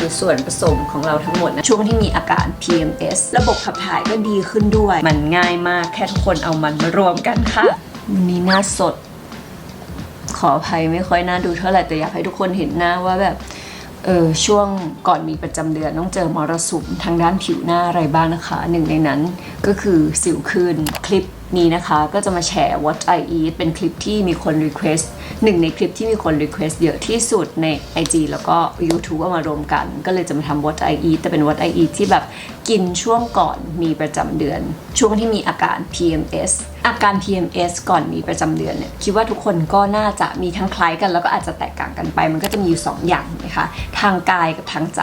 คือส่วนผสมของเราทั้งหมดนะช่วงที่มีอาการ PMS ระบบขับถ่ายก็ดีขึ้นด้วย มันง่ายมากแค่ทุกคนเอามันมารวมกันค่ะวันนี้หน้าสด ขออภัยไม่ค่อยน่าดูเท่าไหร่แต่อยากให้ทุกคนเห็นหน้าว่าแบบเออช่วงก่อนมีประจำเดือนต้องเจอมรสุมทางด้านผิวหน้าอะไรบ้างนะคะ หนึ่งในนั้นก็คือสิวขึ้นคลิป นี้นะคะก็จะมาแชร์ what I eat เป็นคลิปที่มีคน request หนึ่งในคลิปที่มีคน request เยอะที่สุดใน IG แล้วก็ YouTube เอามารวมกัน ก็เลยจะมาทำ what I eat แต่เป็น what I eat ที่แบบกินช่วงก่อนมีประจำเดือน ช่วงที่มีอาการ PMS อาการ PMS ก่อนมีประจำเดือนเนี่ยคิดว่าทุกคนก็น่าจะมีทั้งคล้ายกันแล้วก็อาจจะแตกต่างกันไป มันก็จะมีอยู่ 2 อย่างนะคะ ทางกายกับทางใจ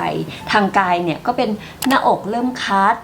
ทางกายเนี่ยก็เป็นหน้าอกเริ่มคัด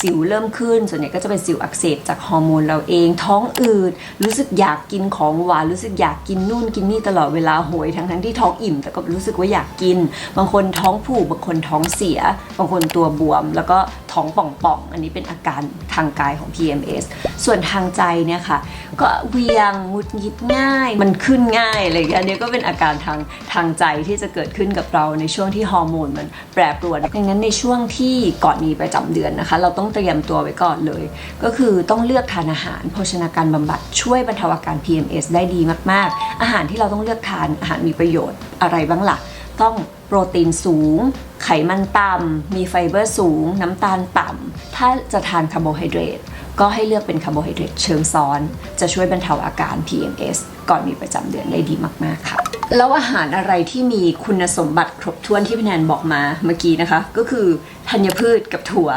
สิวเริ่มขึ้น ส่วนใหญ่ก็จะเป็นสิวอักเสบจากฮอร์โมนเราเอง ท้องอืดรู้สึกอยากกินของหวานรู้สึกอยากกินนู่นกินนี่ตลอดเวลาโหยทั้งทั้งที่ท้องอิ่ม แต่ก็รู้สึกว่าอยากกิน บางคนท้องผูกบางคนท้องเสีย บางคนตัวบวม แล้วก็ท้องป่องๆ อันนี้เป็นอาการทางกายของ PMS ส่วนทางใจเนี่ยค่ะ ก็เวียงงุดหงิดง่าย มันขึ้นง่ายอะไรอย่างเงี้ยอันนี้ก็เป็นอาการทางทางใจที่จะเกิดขึ้นกับเราในช่วงที่ฮอร์โมนมันแปรปรวนดังนั้นในช่วงที่ก่อนมีประจำเดือนนะคะเราราต้องเตรียมตัวไว้ก่อนเลย ก็คือต้องเลือกทานอาหารโภชนาการบำบัดช่วยบรรเทาอาการ PMS ได้ดีมากๆ อาหารที่เราต้องเลือกทานอาหารมีประโยชน์อะไรบ้างล่ะ ต้องโปรตีนสูง ไขมันต่ำมีไฟเบอร์สูง น้ำตาลต่ำถ้าจะทานคาร์โบไฮเดรตก็ให้เลือกเป็นคาร์โบไฮเดรตเชิงซ้อน จะช่วยบรรเทาอาการ PMS ก่อนมีประจำเดือนได้ดีมาก ๆ ค่ะ แล้วอาหารอะไรที่มีคุณสมบัติครบถ้วนที่พี่แนนบอกมาเมื่อกี้นะคะ ก็คือ ธัญพืชกับถั่ว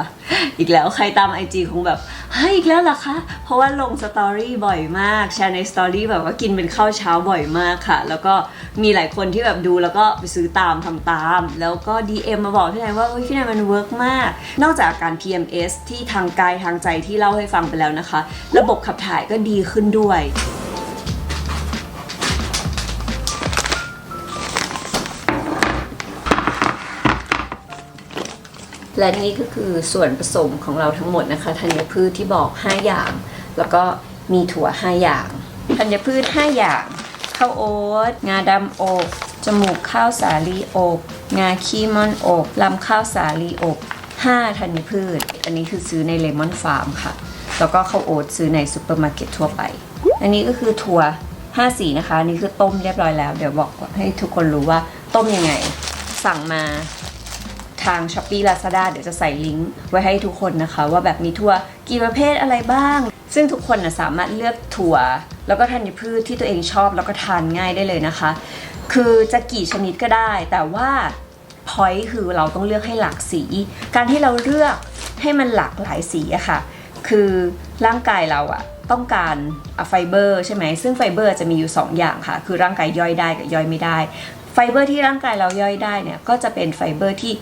อีกแล้วใครตาม IG คงแบบเฮ้ยอีกแล้วเหรอคะ เพราะว่าลงสตอรี่บ่อยมากแชร์ในสตอรี่แบบว่ากินเป็นข้าวเช้าบ่อยมากค่ะ แล้วก็มีหลายคนที่แบบดูแล้วก็ไปซื้อตามทำตาม แล้วก็ DM มาบอกพี่แนนว่าเฮ้ยพี่แนนมันเวิร์กมาก นอกจากอาการ PMS ที่ทางกายทางใจที่เล่าให้ฟังไปแล้วนะคะ ระบบขับถ่ายก็ดีขึ้นด้วย และนี่ก็คือส่วนผสมของเราทั้งหมดนะคะธัญพืชที่บอก 5 อย่าง แล้วก็มีถั่ว 5 อย่างธัญพืช 5 อย่างข้าวโอ๊ตงาดำอบจมูกข้าวสาลีอบ งาขี้ม่อนอบลำข้าวสาลีอบ5ธัญพืช อันนี้คือซื้อในเลมอนฟาร์มค่ะ แล้วก็ข้าวโอ๊ตซื้อในซูเปอร์มาร์เก็ตทั่วไป อันนี้ก็คือถั่ว5สีนะคะ อันนี่คือต้มเรียบร้อยแล้ว เดี๋ยวบอกให้ทุกคนรู้ว่าต้มยังไง สั่งมา ทาง s h อ p e e Lazada เดี๋ยวจะใส่ลิงก์ไว้ให้ทุกคนนะคะ ว่าแบบมีถั่วกี่ประเภทอะไรบ้าง ซึ่งทุกคนนะสามารถเลือกถั่ว แล้วก็ธัญพืชที่ตัวเองชอบแล้วก็ทานง่ายได้เลยนะคะ คือจะกี่ชนิดก็ได้ แต่ว่าพอยต์คือเราต้องเลือกให้หลากสี การที่เราเลือกให้มันหลากหลายสีอะค่ะ คือร่างกายเราอะต้องการไฟเบอร์ใช่ไหม ซึ่งไฟเบอร์จะมีอยู่ 2 อย่างค่ะ คือร่างกายย่อยได้กับย่อยไม่ได้ ไฟเบอร์ที่ร่างกายเราย่อยได้เนี่ย ก็จะเป็นไฟเบอร์ที่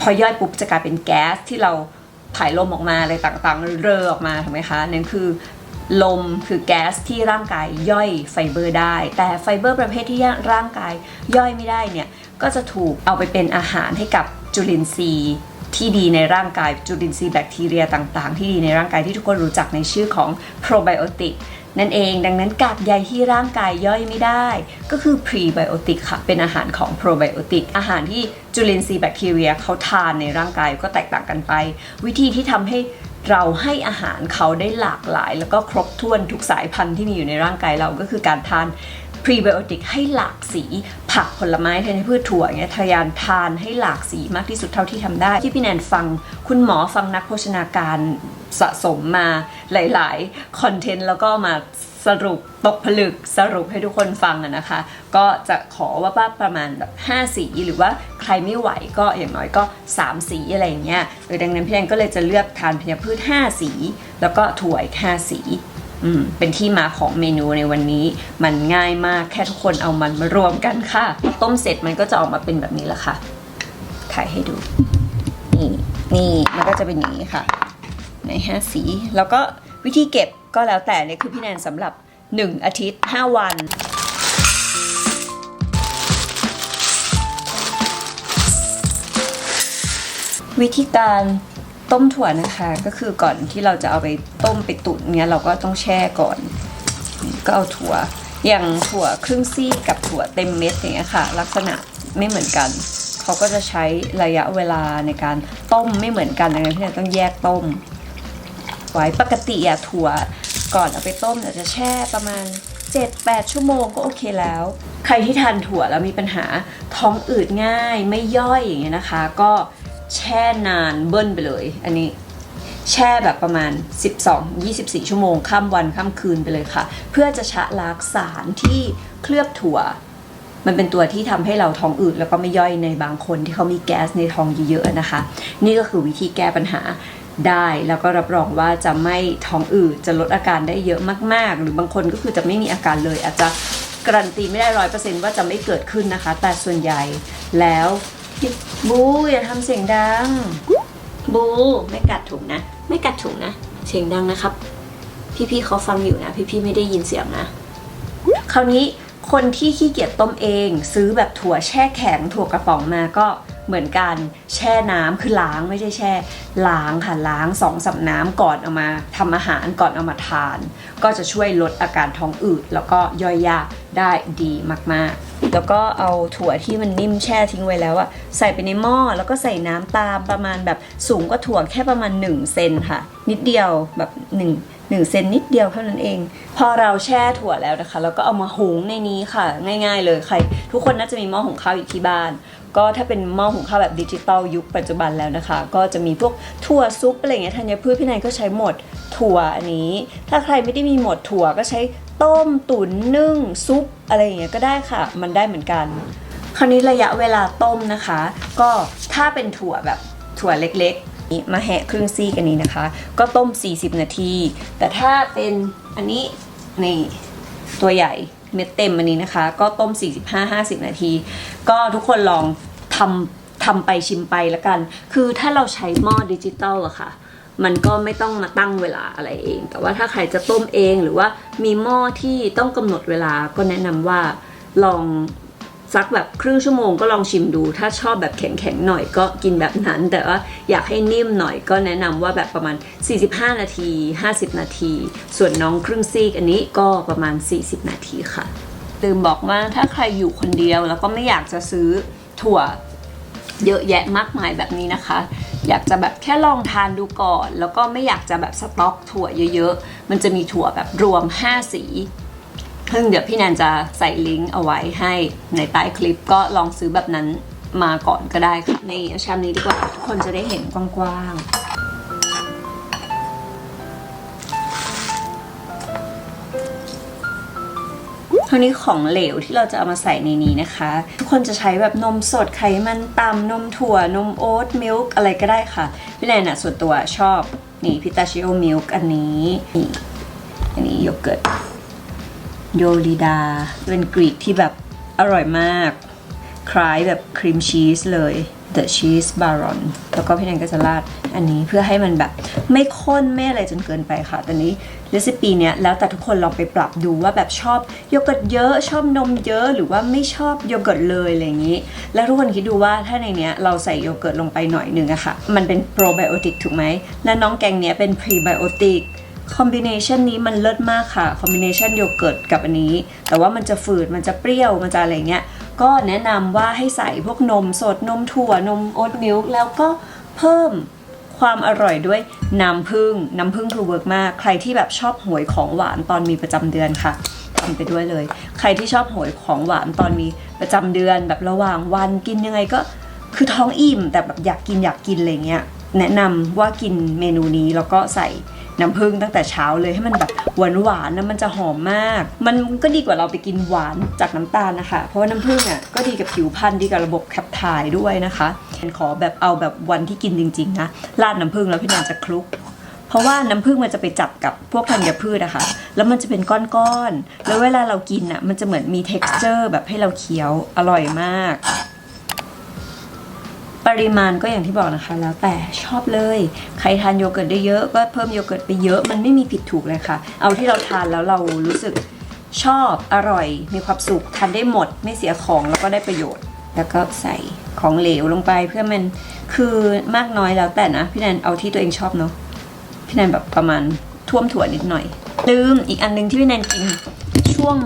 พอย่อยปุ๊บจะกลายเป็นแก๊สที่เราถ่ายลมออกมาอะไรต่างๆ เรอออกมาถูกไหมคะนั่นคือลมคือแก๊สที่ร่างกายย่อยไฟเบอร์ได้ แต่ไฟเบอร์ประเภทที่ร่างกายย่อยไม่ได้เนี่ยก็จะถูกเอาไปเป็นอาหารให้กับจุลินทรีย์ที่ดีในร่างกายจุลินทรีย์แบคทีเรียต่างๆ ที่ดีในร่างกายที่ทุกคนรู้จักในชื่อของโปรไบโอติก นั่นเอง ดังนั้นกากใยที่ร่างกายย่อยไม่ได้ ก็คือพรีไบโอติกค่ะ เป็นอาหารของโปรไบโอติก อาหารที่จุลินทรีย์แบคทีเรียเขาทานในร่างกายก็แตกต่างกันไป วิธีที่ทำให้เราให้อาหารเขาได้หลากหลาย แล้วก็ครบถ้วนทุกสายพันธุ์ที่มีอยู่ในร่างกายเราก็คือการทานพรีไบโอติกให้หลากสี ผักผลไม้ธัญพืชถั่วเงี้ยทยานทานให้หลากสีมากที่สุดเท่าที่ทำได้ ที่พี่แนนฟัง คุณหมอฟังนักโภชนาการ สะสมมาหลาย ๆ คอนเทนต์แล้วก็มาสรุปตกผลึกสรุปให้ทุกคนฟังอะนะคะ ก็จะขอว่าว่าประมาณแบบ5สีหรือว่าใครไม่ไหวก็อย่างน้อยก็ 3 สีอะไรอย่างเงี้ยเออดังนั้นพี่แนนก็เลยจะเลือกทานธัญพืช 5 สี แล้วก็ถั่วอีก5สีอืมเป็นที่มาของเมนูในวันนี้มันง่ายมากแค่ทุกคนเอามันมารวมกันค่ะ ต้มเสร็จมันก็จะออกมาเป็นแบบนี้แหละค่ะถ่ายให้ดู นี่นี่มันก็จะเป็นอย่างนี้ค่ะ ใน 5 สี แล้วก็วิธีเก็บก็แล้วแต่เนี่ยคือพี่แนนสำหรับ 1 อาทิตย์ 5 วันวิธีการต้มถั่วนะคะก็คือก่อนที่เราจะเอาไปต้มไปตุ๋นเนี่ยเราก็ต้องแช่ก่อน ก็เอาถั่วอย่างถั่วครึ่งซี่กับถั่วเต็มเม็ดอย่างเงี้ยค่ะ ลักษณะไม่เหมือนกัน เขาก็จะใช้ระยะเวลาในการต้มไม่เหมือนกันดังนั้นพี่แนนต้องแยกต้ม ไว้ปกติอะถั่วก่อนเอาไปต้มเนี่ยจะแช่ประมาณ 7-8 ชั่วโมงก็โอเคแล้ว ใครที่ทานถั่วแล้วมีปัญหาท้องอืดง่ายไม่ย่อยอย่างเงี้ยนะคะ ก็แช่นานเบิ้ลไปเลย อันนี้แช่แบบประมาณ 12-24 ชั่วโมงข้ามวันข้ามคืนไปเลยค่ะ เพื่อจะชะล้างสารที่เคลือบถั่ว มันเป็นตัวที่ทำให้เราท้องอืดแล้วก็ไม่ย่อยในบางคนที่เขามีแก๊สในท้องเยอะๆนะคะ นี่ก็คือวิธีแก้ปัญหา ได้ แล้วก็รับรองว่าจะไม่ท้องอืดจะลดอาการได้เยอะมาก ๆ หรือบางคนก็คือจะไม่มีอาการเลย อาจจะการันตีไม่ได้ร้อยเปอร์เซ็นต์ว่าจะไม่เกิดขึ้นนะคะ แต่ส่วนใหญ่แล้วบูอย่าทำเสียงดัง บูไม่กัดถุงนะ ไม่กัดถุงนะ เสียงดังนะครับ พี่ๆเขาฟังอยู่นะ พี่ๆไม่ได้ยินเสียงนะ คราวนี้คนที่ขี้เกียจต้มเอง ซื้อแบบถั่วแช่แข็งถั่วกระป๋องมาก็ เหมือนกันแช่น้ำคือล้างไม่ใช่แช่ล้างค่ะล้างสองสับน้ำก่อนเอามาทำอาหารก่อนเอามาทาน ก็จะช่วยลดอาการท้องอืดแล้วก็ย่อยยากได้ดีมากๆ แล้วก็เอาถั่วที่มันนิ่มแช่ทิ้งไว้แล้วอะใส่ไปในหม้อแล้วก็ใส่น้ำตามประมาณแบบสูงกว่าถั่วแค่ประมาณ1เซนค่ะ นิดเดียวแบบ1 1เซนนิดเดียวเท่านั้นเอง พอเราแช่ถั่วแล้วนะคะ แล้วก็เอามาหุงในนี้ค่ะ ง่าย ๆ เลยใคร ทุกคนน่าจะมีหม้อหุงข้าวอยู่ที่บ้าน ก็ถ้าเป็นหม้อหุงข้าวแบบดิจิตอลยุคปัจจุบันแล้วนะคะ ก็จะมีพวกถั่วซุปอะไรเงี้ยธัญพืชพี่นายก็ใช้หมดถั่วอันนี้ ถ้าใครไม่ได้มีหมดถั่วก็ใช้ต้มตุ๋นนึ่งซุปอะไรอย่างเงี้ยก็ได้ค่ะ มันได้เหมือนกัน คราวนี้ระยะเวลาต้มนะคะ ก็ถ้าเป็นถั่วแบบถั่วเล็กๆนี่มาแหะครึ่งซี่กันนี้นะคะ ก็ต้ม 40 นาที แต่ถ้าเป็นอันนี้นี่ตัวใหญ่ เม็ดเต็มอันนี้นะคะ ก็ต้ม 45-50 นาที ก็ทุกคนลองทำทำไปชิมไปแล้วกัน คือถ้าเราใช้หม้อดิจิตอลอะค่ะมันก็ไม่ต้องมาตั้งเวลาอะไรเอง แต่ว่าถ้าใครจะต้มเองหรือว่ามีหม้อที่ต้องกำหนดเวลาก็แนะนำว่าลอง สักแบบครึ่งชั่วโมงก็ลองชิมดู ถ้าชอบแบบแข็งๆหน่อยก็กินแบบนั้น แต่ว่าอยากให้นิ่มหน่อยก็แนะนำว่าแบบประมาณ 45 นาที 50 นาที ส่วนน้องครึ่งซีกอันนี้ก็ประมาณ 40 นาทีค่ะ ลืมบอกว่าถ้าใครอยู่คนเดียวแล้วก็ไม่อยากจะซื้อถั่วเยอะแยะมากมายแบบนี้นะคะ อยากจะแบบแค่ลองทานดูก่อน แล้วก็ไม่อยากจะแบบสต็อกถั่วเยอะๆ มันจะมีถั่วแบบรวม 5 สี เดี๋ยวพี่แนนจะใส่ลิงก์เอาไว้ให้ในใต้คลิปก็ลองซื้อแบบนั้นมาก่อนก็ได้ค่ะในเอาชามนี้ดีกว่าทุกคนจะได้เห็นกว้างๆคราวนี้ของเหลวที่เราจะเอามาใส่ในนี้นะคะ ทุกคนจะใช้แบบนมสดไขมันต่ำนมถั่วนมโอ๊ตมิลค์อะไรก็ได้ค่ะพี่แนนอะส่วนตัวชอบนี่พิตาชิโอมิลค์อันนี้นี่อันนี้โยเกิร์ต โยลิดา เป็นกรีกที่แบบอร่อยมาก คล้ายแบบครีมชีสเลย The Cheese Baron แล้วก็พี่แนนก็จะราดอันนี้เพื่อให้มันแบบไม่ข้นไม่อะไรจนเกินไปค่ะต่นี้เรซิปีเนี้ยแล้วแต่ทุกคนลองไปปรับดูว่าแบบชอบโยเกิร์ตเยอะชอบนมเยอะหรือว่าไม่ชอบโยเกิร์ตเลยอะไรอย่างนี้ แล้วทุกคนคิดดูว่าถ้าในเนี้ยเราใส่โยเกิร์ตลงไปหน่อยหนึ่งอะค่ะ มันเป็นโปรไบโอติกถูกไหมและน้องแกงเนี้ยเป็นพรีไบโอติก คอมบิเนชันนี้มันเลิศมากค่ะ คอมบิเนชันโยเกิร์ตกับอันนี้ แต่ว่ามันจะฝืด มันจะเปรี้ยว มันจะอะไรเงี้ย ก็แนะนำว่าให้ใส่พวกนมสด นมถั่ว นมโอ๊ตมิลค์ แล้วก็เพิ่มความอร่อยด้วยน้ำผึ้ง น้ำผึ้งคือเวิร์กมาก ใครที่แบบชอบหวยของหวานตอนมีประจำเดือนค่ะทำไปด้วยเลย ใครที่ชอบหวยของหวานตอนมีประจำเดือน แบบระหว่างวันกินยังไงก็ คือท้องอิ่ม แต่แบบอยากกินอยากกินอะไรเงี้ย แนะนำว่ากินเมนูนี้แล้วก็ใส่ น้ำผึ้งตั้งแต่เช้าเลยให้มันแบบหวานหวานนะมันจะหอมมาก มันก็ดีกว่าเราไปกินหวานจากน้ำตาลนะคะ เพราะว่าน้ำผึ้งอะก็ดีกับผิวพรรณดีกับระบบขับถ่ายด้วยนะคะขอแบบเอาแบบวันที่กินจริงๆนะราดน้ำผึ้งแล้วพี่แนนจะคลุกเพราะว่าน้ำผึ้งมันจะไปจับกับพวกธัญพืชอะคะ แล้วมันจะเป็นก้อนๆ แล้วเวลาเรากินอะมันจะเหมือนมี t e x t อร์แบบให้เราเคี้ยว อร่อยมาก ปริมาณก็อย่างที่บอกนะคะ แล้วแต่ชอบเลย ใครทานโยเกิร์ตได้เยอะก็เพิ่มโยเกิร์ตไปเยอะมันไม่มีผิดถูกเลยค่ะ เอาที่เราทานแล้วเรารู้สึกชอบอร่อย มีความสุขทานได้หมด ไม่เสียของแล้วก็ได้ประโยชน์ แล้วก็ใส่ของเหลวลงไปเพื่อมันคือมากน้อยแล้วแต่นะพี่แนนเอาที่ตัวเองชอบเนาะพี่แนนแบบประมาณท่วมถั่วนิดหน่อยลืมอีกอันหนึงที่พี่แนนกินช่วง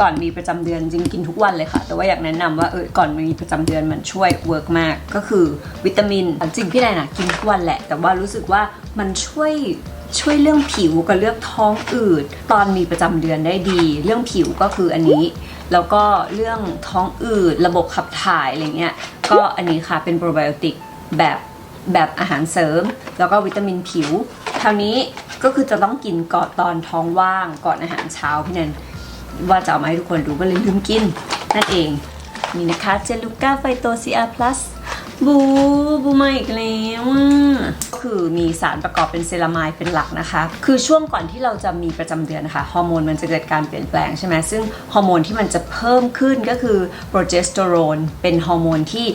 ก่อนมีประจำเดือนจริงกินทุกวันเลยค่ะ แต่ว่าอยากแนะนำว่าเออก่อนมีประจำเดือนมันช่วยเวิร์กมาก ก็คือวิตามินจริงพี่แนนอะกินทุกวันแหละ แต่ว่ารู้สึกว่ามันช่วยช่วยเรื่องผิวกับเรื่องท้องอืดตอนมีประจำเดือนได้ดี เรื่องผิวก็คืออันนี้ แล้วก็เรื่องท้องอืดระบบขับถ่ายอะไรเงี้ยก็อันนี้ค่ะเป็นโปรไบโอติกแบบแบบอาหารเสริม แล้วก็วิตามินผิวคราวนี้ก็คือจะต้องกินก่อนตอนท้องว่างก่อนอาหารเช้าพี่แนน ว่าจะเอามาให้ทุกคนดูก็เลยลืมกิน นั่นเอง นี่นะคะเจลูก้าไฟโตซีอาพลัสบูบูมาอีกแล้วก็คือมีสารประกอบเป็นเซรามายเป็นหลักนะคะ คือช่วงก่อนที่เราจะมีประจำเดือนนะคะฮอร์โมนมันจะเกิดการเปลี่ยนแปลงใช่ไหมซึ่งฮอร์โมนที่มันจะเพิ่มขึ้นก็คือโปรเจสเตอโรนเป็นฮอร์โมนที่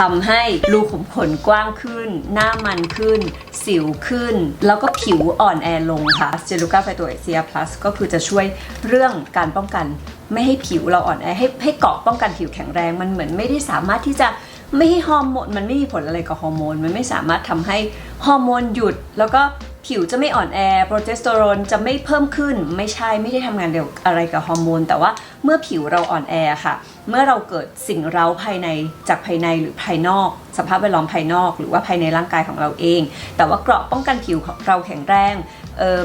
ทำให้รูขุมขนกว้างขึ้น หน้ามันขึ้น สิวขึ้น แล้วก็ผิวอ่อนแอลงค่ะเจลูก้าไฟโตเอเซียพลัสก็คือจะช่วยเรื่องการป้องกันไม่ให้ผิวเราอ่อนแอให้ให้เกาะป้องกันผิวแข็งแรง มันเหมือนไม่ได้สามารถที่จะไม่ให้ฮอร์โมนมันไม่มีผลอะไรกับฮอร์โมน มันไม่สามารถทำให้ฮอร์โมนหยุดแล้วก็ ผิวจะไม่อ่อนแอ โปรเจสเตอโรนจะไม่เพิ่มขึ้น ไม่ใช่ ไม่ได้ทำงานเดียวอะไรกับฮอร์โมน แต่ว่าเมื่อผิวเราอ่อนแอค่ะ เมื่อเราเกิดสิ่งเร้าภายในจากภายในหรือภายนอก สภาพแวดล้อมภายนอก หรือว่าภายในร่างกายของเราเอง แต่ว่าเกราะป้องกันผิวของเราแข็งแรง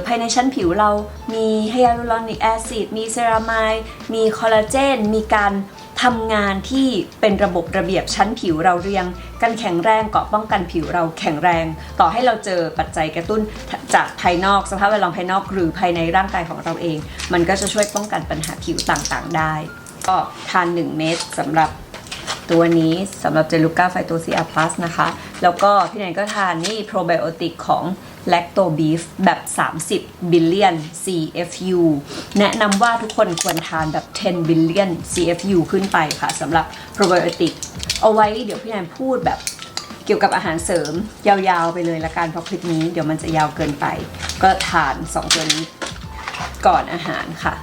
ภายในชั้นผิวเรามีไฮยาลูรอนิกแอซิด มีเซรามาย มีคอลลาเจน มีการ ทำงานที่เป็นระบบระเบียบชั้นผิวเราเรียง กันแข็งแรงเกาะป้องกันผิวเราแข็งแรง ต่อให้เราเจอปัจจัยกระตุ้นจากภายนอกสภาพแวดล้อมภายนอกหรือภายในร่างกายของเราเอง มันก็จะช่วยป้องกันปัญหาผิวต่างๆ ได้ ก็ทาน 1 เม็ดสำหรับตัวนี้สำหรับเจลูก้าไฟโตซีอาพลัสนะคะ แล้วก็พี่แนนก็ทานนี่โปรไบโอติกของ Lacto Beef แบบ 30 billion CFU แนะนำว่าทุกคนควรทานแบบ 10 billion CFU ขึ้นไปค่ะสำหรับโปรไบโอติก เอาไว้เดี๋ยวพี่แนนพูดแบบเกี่ยวกับอาหารเสริมยาวๆไปเลยละกันเพราะคลิปนี้เดี๋ยวมันจะยาวเกินไป ก็ทาน 2 ตัวนี้ก่อนอาหารค่ะ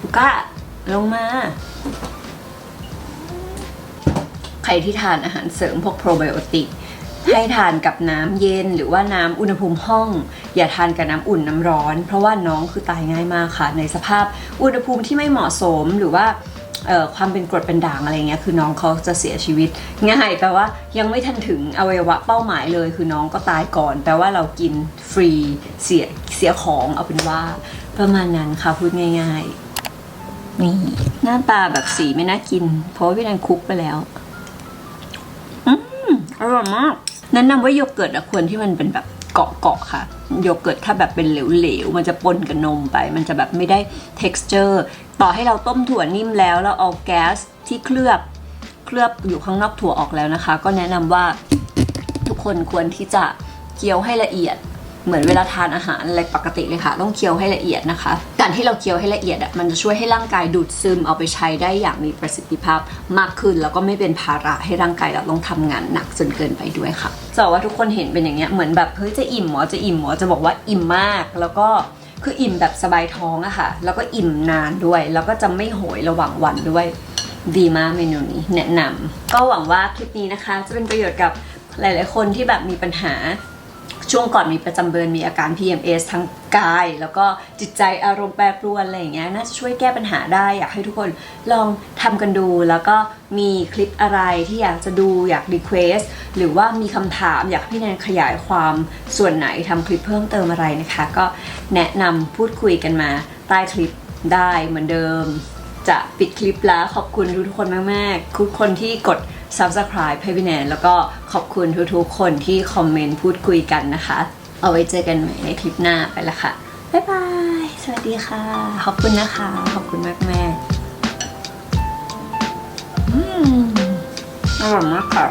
ลูก้าลงมาใครที่ทานอาหารเสริมพวกโปรไบโอติก ให้ทานกับน้ำเย็นหรือว่าน้ำอุณหภูมิห้อง อย่าทานกับน้ำอุ่นน้ำร้อน เพราะว่าน้องคือตายง่ายมากค่ะ ในสภาพอุณหภูมิที่ไม่เหมาะสมหรือว่าความเป็นกรดเป็นด่างอะไรเงี้ยคือน้องเขาจะเสียชีวิตง่ายแปลว่ายังไม่ทันถึงอวัยวะเป้าหมายเลย คือน้องก็ตายก่อนแปลว่าเรากินฟรีเสียเสียของเอาเป็นว่า ประมาณนั้นค่ะพูดง่ายๆนี่หน้าตาแบบสีไม่น่ากิน เพราะว่าพี่แดนคุกไปแล้วอร่อยมาก แนะนำว่าโยเกิร์ตอะควรที่มันเป็นแบบเกาะๆค่ะ โยเกิร์ตถ้าแบบเป็นเหลวๆ มันจะปนกับนมไป มันจะแบบไม่ได้ texture ต่อให้เราต้มถั่วนิ่มแล้วเราเอาแก๊สที่เคลือบเคลือบอยู่ข้างนอกถั่วออกแล้วนะคะ ก็แนะนำว่าทุกคนควรที่จะเคี้ยวให้ละเอียด เหมือนเวลาทานอาหารอะไรปกติเลยค่ะ ต้องเคี้ยวให้ละเอียดนะคะ การที่เราเคี้ยวให้ละเอียดอะมันจะช่วยให้ร่างกายดูดซึมเอาไปใช้ได้อย่างมีประสิทธิภาพมากขึ้น แล้วก็ไม่เป็นภาระให้ร่างกายเราต้องทำงานหนักจนเกินไปด้วยค่ะจะบอกว่าทุกคนเห็นเป็นอย่างเงี้ยเหมือนแบบเฮ้ยจะอิ่มหมอจะอิ่มหมอจะบอกว่าอิ่มมากแล้วก็คืออิ่มแบบสบายท้องอะค่ะ แล้วก็อิ่มนานด้วย แล้วก็จะไม่โหยระหว่างวันด้วย ดีมากเมนูนี้แนะนำก็หวังว่าคลิปนี้นะคะ จะเป็นประโยชน์กับหลาย ๆ คนที่แบบมีปัญหา ช่วงก่อนมีประจำเดือนมีอาการ PMS ทั้งกาย แล้วก็จิตใจอารมณ์แปรปรวนอะไรอย่างเงี้ยน่าจะช่วยแก้ปัญหาได้ อยากให้ทุกคนลองทำกันดูแล้วก็มีคลิปอะไรที่อยากจะดูอยากรีเควสหรือว่ามีคำถามอยากให้พี่แนนขยายความส่วนไหนทำคลิปเพิ่มเติมอะไรนะคะ ก็แนะนำพูดคุยกันมาใต้คลิปได้เหมือนเดิม จะปิดคลิปแล้วขอบคุณทุกคนมากๆทุกคนที่กด subscribe ให้พี่แนนแล้วก็ขอบคุณทุกๆ คนที่คอมเมนต์พูดคุยกันนะคะ เอาไว้เจอกันใหม่ในคลิปหน้าไปละค่ะ บ๊ายบาย สวัสดีค่ะ ขอบคุณนะคะ ขอบคุณมากแม่อืมอร่อยมากค่ะ